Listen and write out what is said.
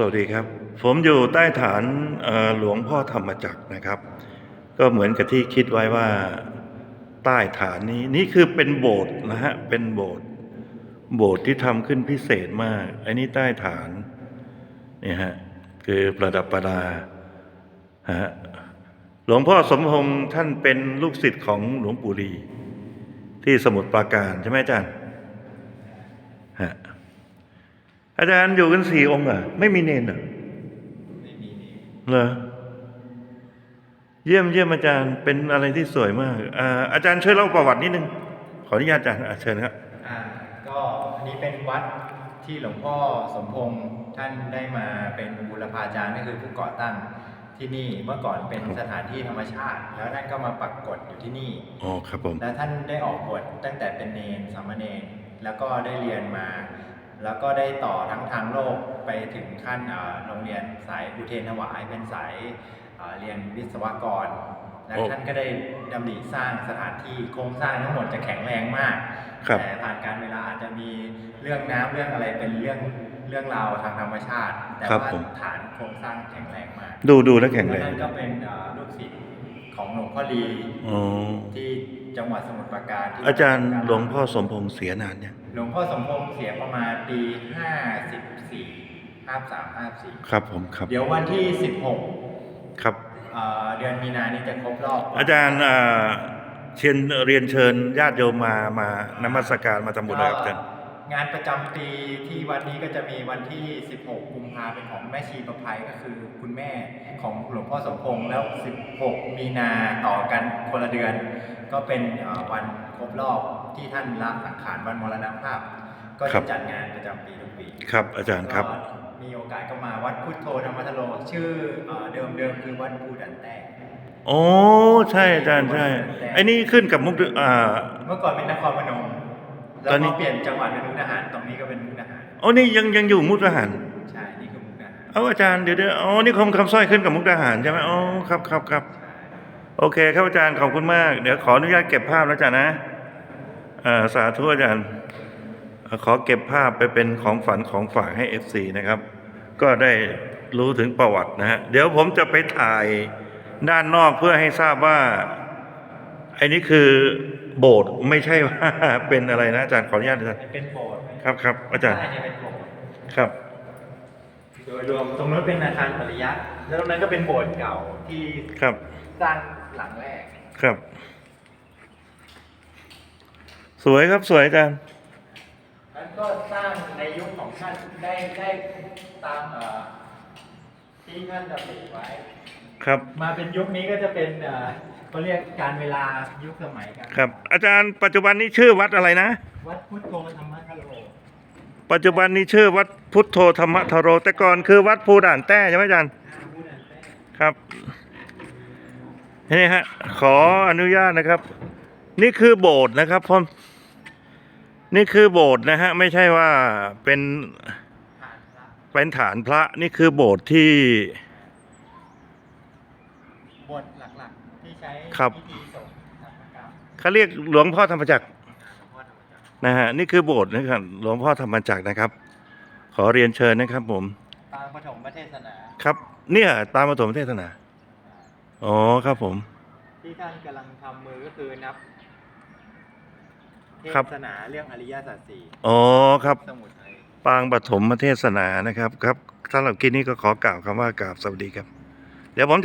สวัสดีครับ ผมอยู่ใต้ฐานหลวงพ่อธรรมจักรนะครับ ก็เหมือนกับที่คิดไว้ว่าใต้ฐานนี้นี่คือเป็นโบสถ์นะฮะเป็นโบสถ์โบสถ์ที่ทำขึ้นพิเศษมาก อันนี้ใต้ฐานเนี่ยฮะคือประดับประดาฮะหลวงพ่อสมพงษ์ท่านเป็นลูกศิษย์ของหลวงปู่ลีที่สมุทรปราการใช่ไหมอาจารย์ฮะ อาจารย์อยู่กันสี่องค์เหรอะ ไม่มีเนนเหรอเหรอเยี่ยมเยี่ยมอาจารย์เป็นอะไรที่สวยมากอ่าอาจารย์ช่วยเล่าประวัตินิดนึง ขออนุญาตอาจารย์อะเชิญครับอ่าก็อันนี้เป็นวัดที่หลวงพ่อสมพงษ์ท่านได้มาเป็นบูรพาจารย์ก็คือผู้ก่อตั้งที่นี่เมื่อก่อนเป็นสถานที่ธรรมชาติ แล้วท่านก็มาปักกฎอยู่ที่นี่อ๋อครับผมแล้วท่านได้ออกบวชตั้งแต่เป็นเนนสามเณรแล้วก็ได้เรียนมา แล้วก็ได้ต่อทั้งทางโลกไปถึงขั้นเอ่อโรงเรียนสายอุเทรนถวายเป็นสายเอ่อเรียนวิศวกร และโอ้ท่านก็ได้ดำริสร้างสถานที่โครงสร้างทั้งหมดจะแข็งแรงมากครับแต่ผ่านการเวลาอาจจะมีเรื่องน้ำเรื่องอะไรเป็นเรื่องเรื่องราวทางธรรมชาติ แต่ครับว่าผมฐานโครงสร้างแข็งแรงมาก ดูดูแล้วแข็งแรงท่านก็เป็นเอ่อลูกศิษย์ของหลวงพ่อลีอ๋อที่จังหวัดสมุทรปราการที่อาจารย์หลวงพ่อสมพงษ์เสียนานเนี่ยง หลวงพ่อสมพงษ์เสียประมาณปี54 53 54ครับผมครับเดี๋ยววันที่ครับ16เอ่อเดือนมีนานี้จะครบรอบ อาจารย์อ่าเชิญเรียนเชิญญาติโยมมามานมัสการมาทำบุญนะครับอาจารย์งานประจำปีที่วันนี้ก็จะมีวันที่ 16 กุมภาเป็นของแม่ชีประภัยก็คือคุณแม่ของหลวงพ่อสมพงษ์แล้ว 16 มีนาต่อกันคนละเดือน ก็เป็นเอ่อวันครบรอบ ที่ท่านละสังขารวันมรณภาพ ก็ครัจะบ จัดงานประจำปีทุกปีครับอาจารย์ครับ ก็มีโอกาสก็มาวัดพุทโธธรรมทโรชื่อเอ่อเดิมเดิมคือวัดภูดันแต้โอ้ใช่อาจารย์ใช่ไอ้นี่ขึ้นกับมุกดาอ่า เมื่อก่อนเป็นนครพนมแล้วตอนนี้พอเปลี่ยนจังหวัดเป็นมุกดาหารตรงนี้ก็เป็นมุกดาหารโอ้นี่ยังยังอยู่มุกดาหารใช่นี่คือมุกดาหารเอาอาจารย์เดี๋ยวเดี๋ยวอ๋อนี่คำคำสร้อยขึ้นกับมุกดาหารใช่ไหมอ๋อครับครับครับโอเคครับอาจารย์ขอบคุณมาก เดี๋ยวขออนุญาตเก็บภาพแล้วจ้ะนะอ่า สาธุอาจารย์เอ่อขอเก็บภาพไปเป็นของฝันของฝากให้ FC นะครับ ก็ได้รู้ถึงประวัตินะฮะเดี๋ยวผมจะไปถ่ายด้านนอกเพื่อให้ทราบว่าไอ้นี่คือโบสถ์ไม่ใช่ว่าเป็นอะไรนะอาจารย์ขออนุญาตอาจารย์เป็นโบสถ์ครับครับ อาจารย์ใช่จะเป็นโบสถ์ครับ โดยรวมตรงนู้นเป็นอาคารปริยัติแล้วตรงนั้นก็เป็นโบสถ์เก่าที่ครับสร้างหลังแรกครับ สวยครับสวยอาจารย์แล้วก็สร้างในยุคของท่านได้ได้ตามเอ่อที่ท่านดำริไว้ ครับ มาเป็นยุคนี้ก็จะเป็นเอ่อเขาเรียกการเวลายุคสมัยกันครับ อาจารย์ปัจจุบันนี้ชื่อวัดอะไรนะ วัดพุทโธธรรมคโลปัจจุบันนี้ชื่อวัดพุทโธธรรมทโร แต่ก่อนคือวัดภูด่านแต้ใช่ไหมอาจารย์อ่าผู้นั้นแท้ครับนี่ฮะขออนุญาตนะครับ นี่คือโบสถ์นะครับพ่อนี่คือโบสถ์นะฮะ ไม่ใช่ว่าเป็นผ่านพระเป็นฐานพระนี่คือโบสถ์ที่ บทหลักๆ ที่ใช้ครับ พิธีส่งธรรมกรรมเขาเรียกหลวงพ่อธรรมจักรหลวงพ่อธรรมจักรนะฮะนี่คือโบสถ์นะครับหลวงพ่อธรรมจักรนะครับ ขอเรียนเชิญนะครับ ผม ปางปฐมเทศนา ครับ เนี่ยตามปฐมเทศนาอ๋อครับผม ที่ท่านกำลังทำมือก็คือนับ เทครับ ศนาเรื่องอริยสัจสี่อ๋อครับ สมุทัย ปางปฐมเทศนานะครับ ครับสำหรับกินนี้ก็ขอกล่าวคำว่ากราบสวัสดีครับ เดี๋ยวผมจะ